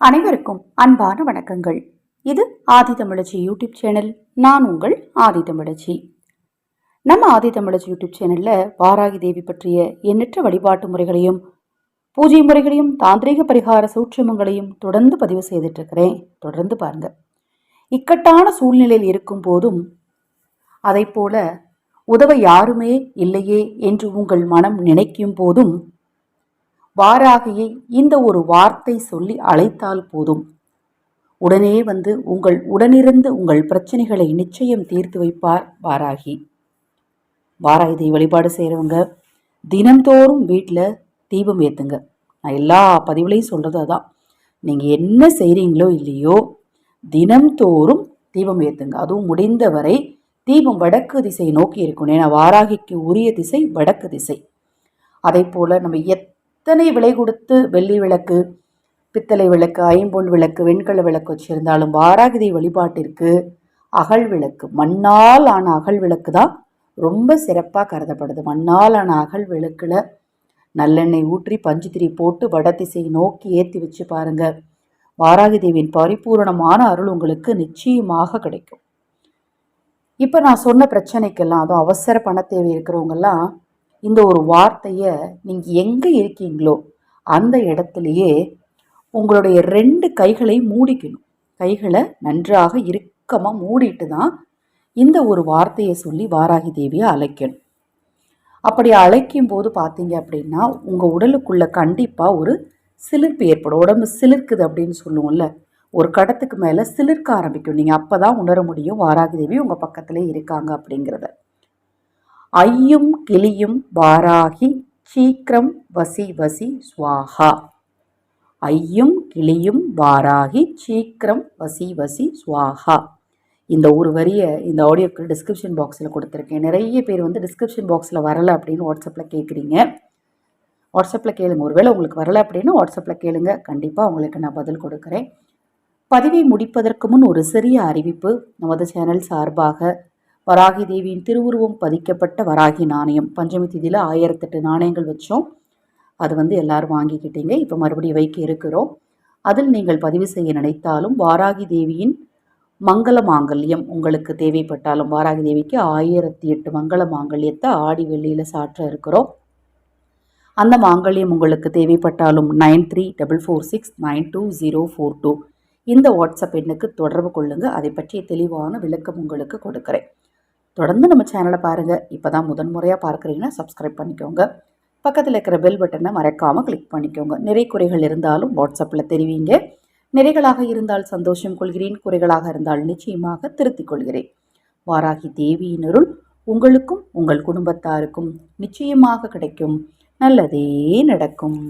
அனைவருக்கும் அன்பான வணக்கங்கள். இது ஆதி தமிழச்சி யூடியூப் சேனல். நான் உங்கள் ஆதி தமிழச்சி. நம்ம ஆதி தமிழச்சி யூடியூப் சேனல்ல வாராகி தேவி பற்றிய எண்ணற்ற வழிபாட்டு முறைகளையும் பூஜை முறைகளையும் தாந்திரிக பரிகார சூட்சமங்களையும் தொடர்ந்து பதிவு செய்துட்டு இருக்கிறேன் தொடர்ந்து பாருங்க. இக்கட்டான சூழ்நிலையில் இருக்கும் போதும் அதை போல உதவ யாருமே இல்லையே என்று உங்கள் மனம் நினைக்கும் போதும் வாராகியை இந்த ஒரு வார்த்தை சொல்லி அழைத்தால் போதும். உடனே வந்து உங்கள் உடனிருந்து உங்கள் பிரச்சனைகளை நிச்சயம் தீர்த்து வைப்பார் வாராகி. வாராகி வழிபாடு செய்கிறவங்க தினந்தோறும் வீட்டில் தீபம் ஏற்றுங்க நான் எல்லா பதிவுலையும் சொல்கிறது அதான். நீங்கள் என்ன செய்கிறீங்களோ இல்லையோ தினம்தோறும் தீபம் ஏற்றுங்க அதுவும் முடிந்தவரை தீபம் வடக்கு திசை நோக்கி இருக்கணும். ஏன்னா வாராகிக்கு உரிய திசை வடக்கு திசை. அதே போல் நம்ம எத் எத்தனை விலை கொடுத்து வெள்ளி விளக்கு பித்தளை விளக்கு ஐம்பொன் விளக்கு வெண்கல விளக்கு வச்சுருந்தாலும் வாராகிதை வழிபாட்டிற்கு அகல் விளக்கு. மண்ணால் ஆன அகல் விளக்கு தான் ரொம்ப சிறப்பாக கருதப்படுது. மண்ணால் ஆன அகல் விளக்கில் நல்லெண்ணெய் ஊற்றி பஞ்சுத்திரி போட்டு வடதிசை நோக்கி ஏற்றி வச்சு பாருங்க. வாராகி தேவியின் பரிபூரணமான அருள் உங்களுக்கு நிச்சயமாக கிடைக்கும். இப்போ நான் சொன்ன பிரச்சனைக்கெல்லாம் அதுவும் அவசர பண தேவை இருக்கிறவங்கெல்லாம் இந்த ஒரு வார்த்தையை நீங்கள் எங்கே இருக்கீங்களோ அந்த இடத்துலையே உங்களுடைய ரெண்டு கைகளை மூடிக்கணும். கைகளை நன்றாக இறுக்கமாக மூடிட்டு தான் இந்த ஒரு வார்த்தையை சொல்லி வாராகி தேவியை அழைக்கணும். அப்படி அழைக்கும் போது பார்த்தீங்க அப்படின்னா உங்கள் உடலுக்குள்ளே கண்டிப்பாக ஒரு சிலிர்ப்பு ஏற்படும். உடம்பு சிலிர்க்குது அப்படின்னு சொல்லுவோம்ல ஒரு கடத்துக்கு மேலே சிலிர்க்க ஆரம்பிக்கும். நீங்கள் அப்போ தான் உணர முடியும் வாராகி தேவி உங்கள் பக்கத்திலே இருக்காங்க அப்படிங்கிறத. ஐயும் கிளியும் வாராகி சீக்கிரம் வசி வசி சுவாகா. ஐயும் கிளியும் வாராகி சீக்கிரம் வசி வசி சுவாகா. இந்த ஒரு வரியை இந்த ஆடியோக்கு டிஸ்கிரிப்ஷன் பாக்ஸில் கொடுத்துருக்கேன். நிறைய பேர் வந்து டிஸ்கிரிப்ஷன் பாக்ஸில் வரலை அப்படின்னு வாட்ஸ்அப்பில் கேட்குறீங்க வாட்ஸ்அப்பில் கேளுங்க. ஒருவேளை உங்களுக்கு வரலை அப்படின்னா வாட்ஸ்அப்பில் கேளுங்க. கண்டிப்பாக உங்களுக்கு நான் பதில் கொடுக்குறேன். பதிவை முடிப்பதற்கு முன் ஒரு சிறிய அறிவிப்பு. நமது சேனல் சார்பாக வராகி தேவியின் திருவுருவம் பதிக்கப்பட்ட வராகி நாணயம். பஞ்சமி திதியில் ஆயிரத்தெட்டு நாணயங்கள் வச்சோம். அது வந்து எல்லாரும் வாங்கிக்கிட்டீங்க. இப்போ மறுபடியும் வைக்க இருக்கிறோம். அதில் நீங்கள் பதிவு செய்ய நினைத்தாலும் வாராகி தேவியின் மங்கள மாங்கல்யம் உங்களுக்கு தேவைப்பட்டாலும் வாராகி தேவிக்கு ஆயிரத்தி எட்டு மங்கள மாங்கல்யத்தை ஆடி வெள்ளியில் சாற்ற இருக்கிறோம். அந்த மாங்கல்யம் உங்களுக்கு தேவைப்பட்டாலும் nine three double four six nine two zero four two இந்த வாட்ஸ்அப் எண்ணுக்கு தொடர்பு கொள்ளுங்கள் அதை பற்றிய தெளிவான விளக்கம் உங்களுக்கு கொடுக்குறேன். தொடர்ந்து நம்ம சேனலை பாருங்கள் இப்போ தான் முதன் முறையாக பார்க்குறீங்கன்னா சப்ஸ்கிரைப் பண்ணிக்கோங்க. பக்கத்தில் இருக்கிற பெல் பட்டனை மறக்காமல் கிளிக் பண்ணிக்கோங்க. நிறை குறைகள் இருந்தாலும் வாட்ஸ்அப்பில் தெரிவிங்க. நிறைகளாக இருந்தால் சந்தோஷம் கொள்கிறேன். குறைகளாக இருந்தால் நிச்சயமாக திருத்திக் கொள்கிறேன். வாராகி தேவியினருள் உங்களுக்கும் உங்கள் குடும்பத்தாருக்கும் நிச்சயமாக கிடைக்கும். நல்லதே நடக்கும்.